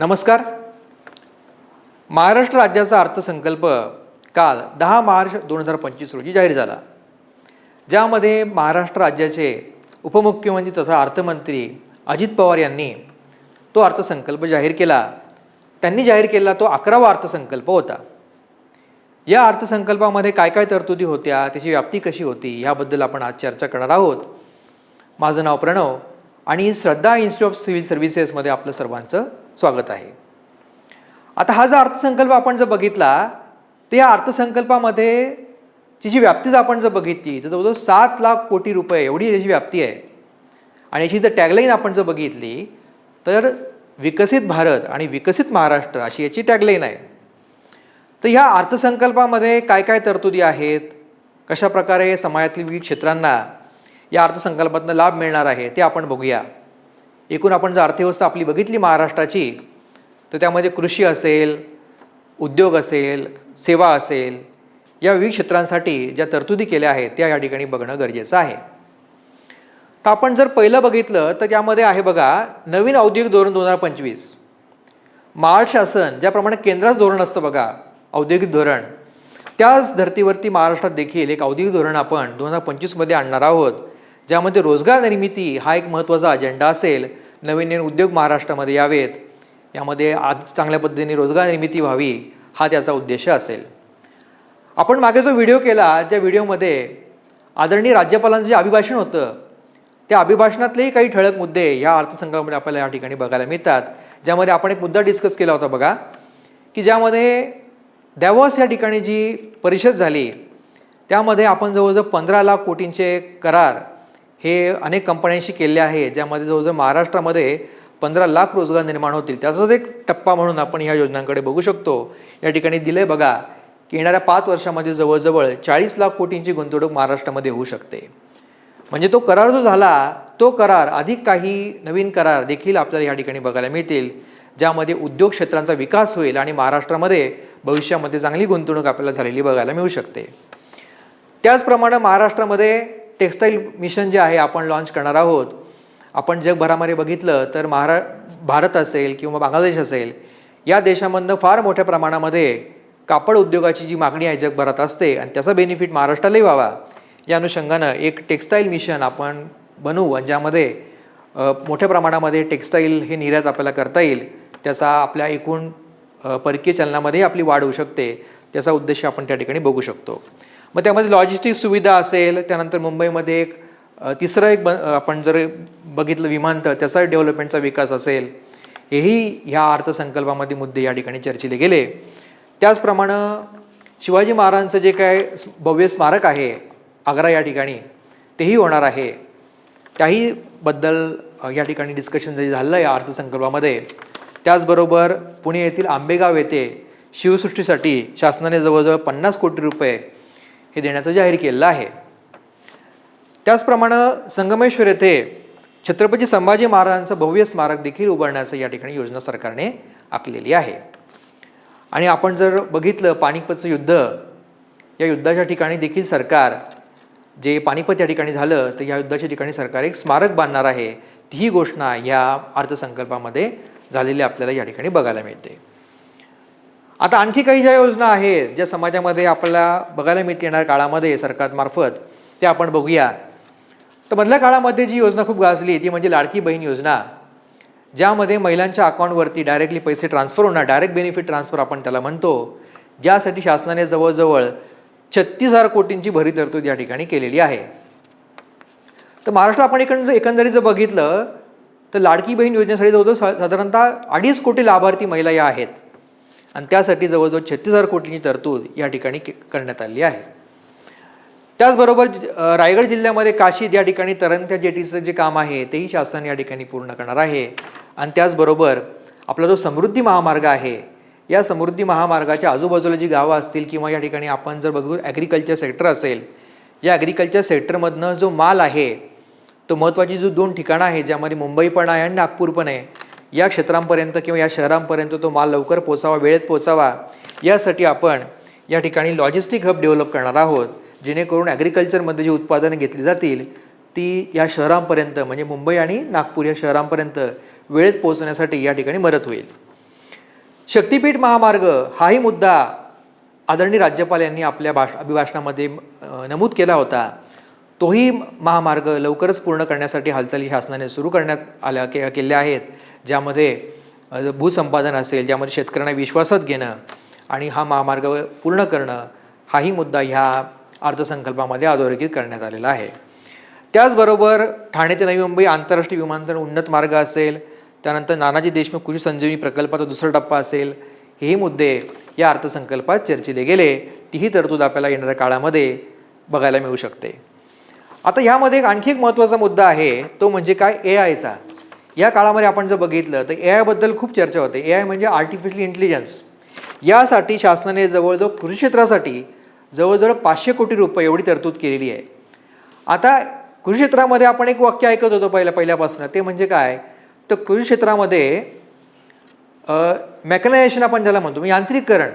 नमस्कार. महाराष्ट्र राज्याचा अर्थसंकल्प काल दहा मार्च दोन हजार पंचवीस रोजी जाहीर झाला. ज्यामध्ये महाराष्ट्र राज्याचे उपमुख्यमंत्री तथा अर्थमंत्री अजित पवार यांनी तो अर्थसंकल्प जाहीर केला. त्यांनी जाहीर केला तो अकरावा अर्थसंकल्प होता. या अर्थसंकल्पामध्ये काय काय तरतुदी होत्या त्याची व्याप्ती कशी होती ह्याबद्दल आपण आज चर्चा करणार आहोत. माझं नाव प्रणव आणि श्रद्धा इन्स्टिट्यूट ऑफ सिव्हिल सर्व्हिसेसमध्ये आपलं सर्वांचं स्वागत आहे. आता हा जो अर्थसंकल्प आपण जर बघितला तर या अर्थसंकल्पामध्ये ची जी व्याप्ती जर आपण जर बघितली तर जवळजवळ सात लाख कोटी रुपये एवढी याची व्याप्ती आहे. आणि याची जर टॅगलाईन आपण जर बघितली तर विकसित भारत आणि विकसित महाराष्ट्र अशी याची टॅगलाईन आहे. तर ह्या अर्थसंकल्पामध्ये काय काय तरतुदी आहेत? कशा प्रकारे समाजातील विविध क्षेत्रांना या अर्थसंकल्पातनं लाभ मिळणार आहे ते आपण बघूया. एकूण आपण जर अर्थव्यवस्था आपली बघितली महाराष्ट्राची तर त्यामध्ये कृषी असेल उद्योग असेल सेवा असेल या विविध क्षेत्रांसाठी ज्या तरतुदी केल्या आहेत त्या या ठिकाणी बघणं गरजेचं आहे. तर आपण जर पहिलं बघितलं तर त्यामध्ये आहे बघा नवीन औद्योगिक धोरण दोन हजार पंचवीस. महाराष्ट्र शासन ज्याप्रमाणे केंद्राचं धोरण असतं बघा औद्योगिक धोरण त्याच धर्तीवरती महाराष्ट्रात देखील एक औद्योगिक धोरण आपण दोन हजार पंचवीसमध्ये आणणार आहोत. ज्यामध्ये रोजगार निर्मिती हा एक महत्त्वाचा अजेंडा असेल नवीन नवीन उद्योग महाराष्ट्रामध्ये यावेत. यामध्ये आज चांगल्या पद्धतीने रोजगार निर्मिती व्हावी हा त्याचा उद्देश असेल. आपण मागे जो व्हिडिओ केला त्या व्हिडिओमध्ये आदरणीय राज्यपालांचं जे अभिभाषण होतं त्या अभिभाषणातलेही काही ठळक मुद्दे या अर्थसंकल्पामध्ये आपल्याला या ठिकाणी बघायला मिळतात. ज्यामध्ये आपण एक मुद्दा डिस्कस केला होता बघा की ज्यामध्ये दॅवॉस या ठिकाणी जी परिषद झाली त्यामध्ये आपण जवळजवळ पंधरा लाख कोटींचे करार हे अनेक कंपन्यांशी केले आहे ज्यामध्ये जवळजवळ महाराष्ट्रामध्ये पंधरा लाख रोजगार निर्माण होतील. त्याचाच एक टप्पा म्हणून आपण ह्या योजनांकडे बघू शकतो. या ठिकाणी दिलं आहे बघा की येणाऱ्या पाच वर्षामध्ये जवळजवळ चाळीस लाख कोटींची गुंतवणूक महाराष्ट्रामध्ये होऊ शकते. म्हणजे तो करार जो झाला तो करार अधिक काही नवीन करार देखील आपल्याला या ठिकाणी बघायला मिळतील ज्यामध्ये उद्योग क्षेत्रांचा विकास होईल आणि महाराष्ट्रामध्ये भविष्यामध्ये चांगली गुंतवणूक आपल्याला झालेली बघायला मिळू शकते. त्याचप्रमाणे महाराष्ट्रामध्ये टेक्स्टाईल मिशन जे आहे आपण लॉन्च करणार आहोत. आपण जगभरामध्ये बघितलं तर महारा भारत असेल किंवा बांगलादेश असेल या देशामधनं फार मोठ्या प्रमाणामध्ये कापड उद्योगाची जी मागणी आहे जगभरात असते आणि त्याचा बेनिफिट महाराष्ट्रालाही व्हावा. या अनुषंगानं एक टेक्स्टाईल मिशन आपण बनवू आणि ज्यामध्ये मोठ्या प्रमाणामध्ये टेक्स्टाईल हे निर्यात आपल्याला करता येईल त्याचा आपल्या एकूण परकीय चलनामध्ये आपली वाढ होऊ शकते त्याचा उद्देश आपण त्या ठिकाणी बघू शकतो. मग त्यामध्ये लॉजिस्टिक सुविधा असेल त्यानंतर मुंबईमध्ये एक तिसरं एक ब आपण जर बघितलं विमानतळ त्याचा डेव्हलपमेंटचा विकास असेल हेही ह्या अर्थसंकल्पामध्ये मुद्दे या ठिकाणी चर्चिले गेले. त्याचप्रमाणे शिवाजी महाराजांचं जे काय भव्य स्मारक आहे आग्रा या ठिकाणी तेही होणार आहे. त्याही बद्दल या ठिकाणी डिस्कशन जरी झालं या अर्थसंकल्पामध्ये त्याचबरोबर पुणे येथील आंबेगाव येथे शिवसृष्टीसाठी शासनाने जवळजवळ पन्नास कोटी रुपये हे देण्याचं जाहीर केलेलं आहे. त्याचप्रमाणे संगमेश्वर येथे छत्रपती संभाजी महाराजांचं भव्य स्मारक देखील उभारण्याचं या ठिकाणी योजना सरकारने आखलेली आहे. आणि आपण जर बघितलं पानिपतचं युद्ध या युद्धाच्या ठिकाणी देखील सरकार जे पानिपत या ठिकाणी झालं तर या युद्धाच्या ठिकाणी सरकार एक स्मारक बांधणार आहे. तीही घोषणा या अर्थसंकल्पामध्ये झालेली आपल्याला या ठिकाणी बघायला मिळते. आता आणखी काही ज्या योजना आहेत ज्या समाजामध्ये आपल्याला बघायला मिळते येणाऱ्या काळामध्ये सरकारमार्फत ते आपण बघूया. तर मधल्या काळामध्ये जी योजना खूप गाजली ती म्हणजे लाडकी बहीण योजना ज्यामध्ये महिलांच्या अकाउंटवरती डायरेक्टली पैसे ट्रान्सफर होणार डायरेक्ट बेनिफिट ट्रान्सफर आपण त्याला म्हणतो. ज्यासाठी शासनाने जवळजवळ छत्तीस हजार कोटींची भरी तरतूद या ठिकाणी केलेली आहे. तर महाराष्ट्र आपण इकडून जर एकंदरीत जर बघितलं तर लाडकी बहीण योजनेसाठी जवळजवळ साधारणतः अडीच कोटी लाभार्थी महिला या आहेत. आणि त्यासाठी जवळजवळ छत्तीस हजार कोटींची तरतूद या ठिकाणी करण्यात आली आहे. त्याचबरोबर ज- रायगड जिल्ह्यामध्ये काशीद या ठिकाणी तरंत्या जेटीचं जे काम आहे तेही शासन या ठिकाणी पूर्ण करणार आहे. आणि त्याचबरोबर आपला जो समृद्धी महामार्ग आहे या समृद्धी महामार्गाच्या आजूबाजूला जी गावं असतील किंवा या ठिकाणी आपण जर बघू ॲग्रिकल्चर सेक्टर असेल या ॲग्रिकल्चर सेक्टरमधनं जो माल आहे तो महत्त्वाची जो दोन ठिकाणं आहे ज्यामध्ये मुंबई पण आहे आणि नागपूर पण आहे या क्षेत्रांपर्यंत किंवा या शहरांपर्यंत तो माल लवकर पोचावा वेळेत पोचावा यासाठी आपण या ठिकाणी लॉजिस्टिक हब डेव्हलप करणार आहोत जेणेकरून ॲग्रिकल्चरमध्ये जी उत्पादनं घेतली जातील ती या शहरांपर्यंत म्हणजे मुंबई आणि नागपूर या शहरांपर्यंत वेळेत पोहोचण्यासाठी या ठिकाणी मदत होईल. शक्तिपीठ महामार्ग हाही मुद्दा आदरणीय राज्यपाल यांनी आपल्या भाष अभिभाषणामध्ये नमूद केला होता. तोही महामार्ग लवकरच पूर्ण करण्यासाठी हालचाली शासनाने सुरू करण्यात आल्या के केल्या आहेत. ज्यामध्ये भूसंपादन असेल ज्यामध्ये शेतकऱ्यांना विश्वासात घेणं आणि हा महामार्ग पूर्ण करणं हाही मुद्दा ह्या अर्थसंकल्पामध्ये अधोरेखित करण्यात आलेला आहे. त्याचबरोबर ठाणे ते नवी मुंबई आंतरराष्ट्रीय विमानतळ उन्नत मार्ग असेल त्यानंतर नानाजी देशमुख कृषी संजीवनी प्रकल्पाचा दुसरा टप्पा असेल हेही मुद्दे या अर्थसंकल्पात चर्चिले गेले. तीही तरतूद आपल्याला येणाऱ्या काळामध्ये बघायला मिळू शकते. आता ह्यामध्ये एक आणखी एक महत्त्वाचा मुद्दा आहे तो म्हणजे काय? ए आयचा या काळामध्ये आपण जर बघितलं तर ए आयबद्दल खूप चर्चा होते. ए आय म्हणजे आर्टिफिशियल इंटेलिजन्स यासाठी शासनाने जवळजवळ कृषी क्षेत्रासाठी जवळजवळ पाचशे कोटी रुपये एवढी तरतूद केलेली आहे. आता कृषी क्षेत्रामध्ये आपण एक वाक्य ऐकत होतो पहिल्या पहिल्यापासून. ते म्हणजे काय? तर कृषी क्षेत्रामध्ये मेकनायझेशन आपण ज्याला म्हणतो म्हणजे यांत्रिकरण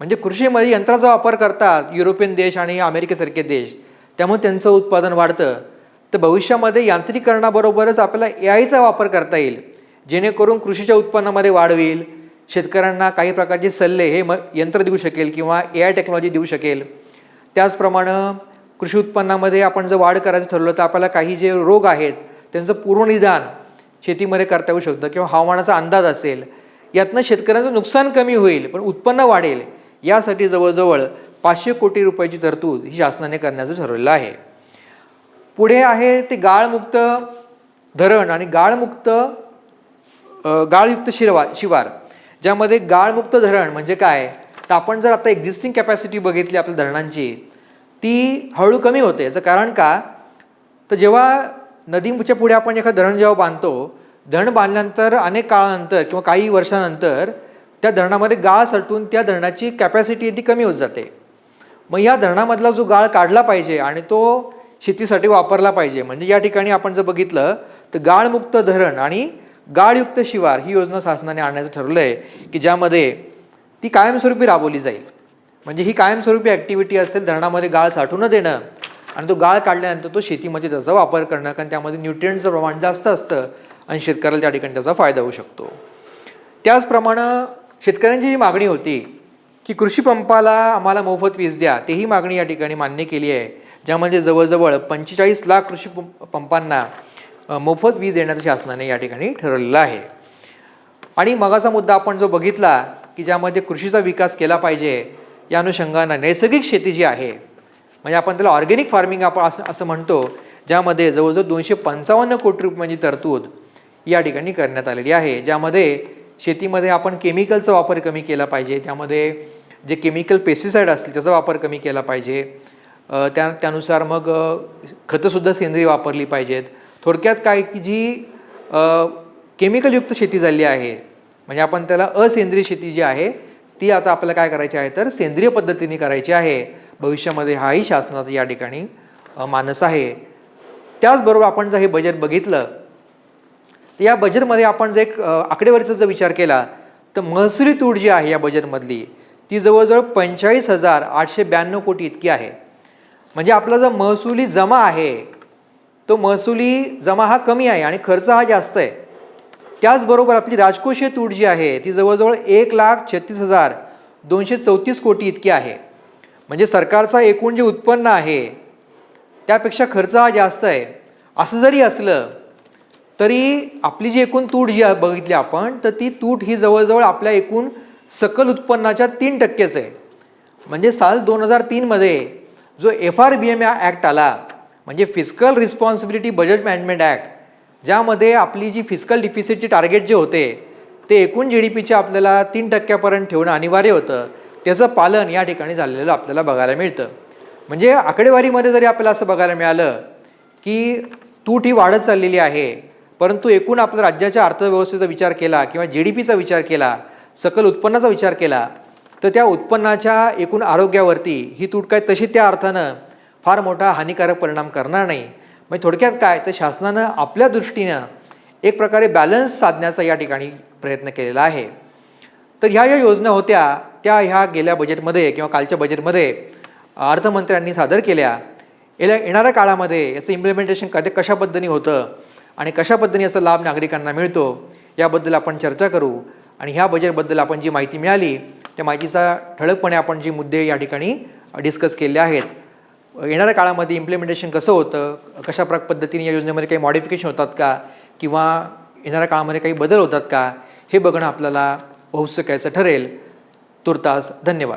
म्हणजे कृषीमध्ये यंत्राचा वापर करतात युरोपियन देश आणि अमेरिकेसारखे देश. त्यामुळे त्यांचं उत्पादन वाढतं. तर भविष्यामध्ये यांत्रिकरणाबरोबरच आपल्याला ए आयचा वापर करता येईल जेणेकरून कृषीच्या उत्पन्नामध्ये वाढ होईल शेतकऱ्यांना काही प्रकारचे सल्ले हे म यंत्र देऊ शकेल किंवा ए आय टेक्नॉलॉजी देऊ शकेल. त्याचप्रमाणे कृषी उत्पन्नामध्ये आपण जर वाढ करायचं ठरवलं तर आपल्याला काही जे रोग आहेत त्यांचं पूर्वनिदान शेतीमध्ये करता येऊ शकतं किंवा हवामानाचा अंदाज असेल यातनं शेतकऱ्यांचं नुकसान कमी होईल पण उत्पन्न वाढेल यासाठी जवळजवळ पाचशे कोटी रुपयाची तरतूद ही शासनाने करण्याचं ठरवलेलं आहे. पुढे आहे ते गाळमुक्त धरण आणि गाळमुक्त गाळयुक्त शिरवा शिवार ज्यामध्ये गाळमुक्त धरण म्हणजे काय? तर आपण जर आता एक्झिस्टिंग कॅपॅसिटी बघितली आपल्या धरणांची ती हळू कमी होते. याचं कारण का? तर जेव्हा नदीच्या पुढे आपण एखादं धरण जेव्हा बांधतो धरण बांधल्यानंतर अनेक काळानंतर किंवा काही वर्षानंतर त्या धरणामध्ये गाळ सटून त्या धरणाची कॅपॅसिटी ती कमी होत जाते. मग या धरणामधला जो गाळ काढला पाहिजे आणि तो शेतीसाठी वापरला पाहिजे. म्हणजे या ठिकाणी आपण जर बघितलं तर गाळमुक्त धरण आणि गाळयुक्त शिवार ही योजना शासनाने आणण्याचं ठरवलं आहे की ज्यामध्ये ती कायमस्वरूपी राबवली जाईल. म्हणजे ही कायमस्वरूपी ॲक्टिव्हिटी असेल धरणामध्ये गाळ साठवून देणं आणि तो गाळ काढल्यानंतर तो शेतीमध्ये त्याचा वापर करणं कारण त्यामध्ये न्यूट्रियंटचं प्रमाण जास्त असतं आणि शेतकऱ्याला त्या ठिकाणी त्याचा फायदा होऊ शकतो. त्याचप्रमाणे शेतकऱ्यांची जी मागणी होती की कृषी पंपाला आम्हाला मोफत वीज द्या तेही मागणी या ठिकाणी मान्य केली आहे. ज्यामध्ये जवळजवळ पंचेचाळीस लाख कृषी पंप पंपांना मोफत वीज देण्याचं शासनाने या ठिकाणी ठरवलेलं आहे. आणि मगाचा मुद्दा आपण जो बघितला की ज्यामध्ये कृषीचा विकास केला पाहिजे या अनुषंगानं नैसर्गिक शेती जी आहे म्हणजे आपण त्याला ऑर्गॅनिक फार्मिंग आपण असं असं म्हणतो ज्यामध्ये जवळजवळ दोनशे पंचावन्न कोटी रुपयांची म्हणजे तरतूद या ठिकाणी करण्यात आलेली आहे. ज्यामध्ये शेतीमध्ये आपण केमिकलचा वापर कमी केला पाहिजे त्यामध्ये जे केमिकल पेस्टिसाईड असतील त्याचा वापर कमी केला पाहिजे त्या त्यानुसार मग खतंसुद्धा सेंद्रिय वापरली पाहिजेत. थोडक्यात काय की जी केमिकलयुक्त शेती झाली आहे म्हणजे आपण त्याला असेंद्रिय शेती जी आहे ती आता आपल्याला काय करायची आहे तर सेंद्रिय पद्धतीने करायची आहे. भविष्यामध्ये हाही शासनाचा या ठिकाणी मानस आहे. त्याचबरोबर आपण जर हे बजेट बघितलं तर या बजेटमध्ये आपण जर एक आकडेवारीचा जर विचार केला तर महसुली तूट जी आहे या बजेटमधली ती जवळजवळ पंचेचाळीस हजार आठशे ब्याण्णव कोटी इतकी आहे. म्हणजे आपला जो महसुली जमा आहे तो महसुली जमा हा कमी आहे आणि खर्च हा जास्त आहे. त्याचबरोबर आपली राजकोषीय तूट जी आहे ती जवळजवळ एक लाख छत्तीस हजार दोनशे चौतीस कोटी इतकी आहे. म्हणजे सरकारचा एकूण जे उत्पन्न आहे त्यापेक्षा खर्च हा जास्त आहे. असं जरी असलं तरी आपली जी एकूण तूट जी आहे बघितली आपण तर ती तूट ही जवळजवळ आपल्या एकूण सकल उत्पन्नाच्या तीन टक्केच आहे. म्हणजे साल दोन हजार तीनमध्ये जो F R B M act आला म्हणजे fiscal responsibility budget management act ज्यामध्ये आपली जी फिस्कल डिफिसिटचे टार्गेट जे होते ते एकूण जी डी पीचे आपल्याला तीन टक्क्यापर्यंत ठेवणं अनिवार्य होतं. त्याचं पालन या ठिकाणी झालेलं आपल्याला बघायला मिळतं. म्हणजे आकडेवारीमध्ये जरी आपल्याला असं बघायला मिळालं की तूट ही वाढत चाललेली आहे परंतु एकूण आपल्या राज्याच्या अर्थव्यवस्थेचा विचार केला किंवा जी डी पीचा विचार केला सकल उत्पन्नाचा विचार केला तर त्या उत्पन्नाच्या एकूण आरोग्यावरती ही तूट काय तशी त्या अर्थानं फार मोठा हानिकारक परिणाम करणार नाही. म्हणजे थोडक्यात काय? तर शासनानं आपल्या दृष्टीनं एक प्रकारे बॅलन्स साधण्याचा या ठिकाणी प्रयत्न केलेला आहे. तर ह्या ज्या योजना होत्या त्या ह्या गेल्या बजेटमध्ये किंवा कालच्या बजेटमध्ये अर्थमंत्र्यांनी सादर केल्या. येल्या येणाऱ्या काळामध्ये याचं इम्प्लिमेंटेशन कधी कशा पद्धतीने होतं आणि कशा पद्धतीने याचा लाभ नागरिकांना मिळतो याबद्दल आपण चर्चा करू. आणि ह्या बजेटबद्दल आपण जी माहिती मिळाली त्या माहितीचा ठळकपणे आपण जे मुद्दे या ठिकाणी डिस्कस केले आहेत. येणाऱ्या काळामध्ये इम्प्लिमेंटेशन कसं होतं कशा प्र पद्धतीने या योजनेमध्ये काही मॉडिफिकेशन होतात का किंवा येणाऱ्या काळामध्ये काही बदल होतात का हे बघणं आपल्याला औत्सुक्याचं ठरेल. तुर्तास धन्यवाद.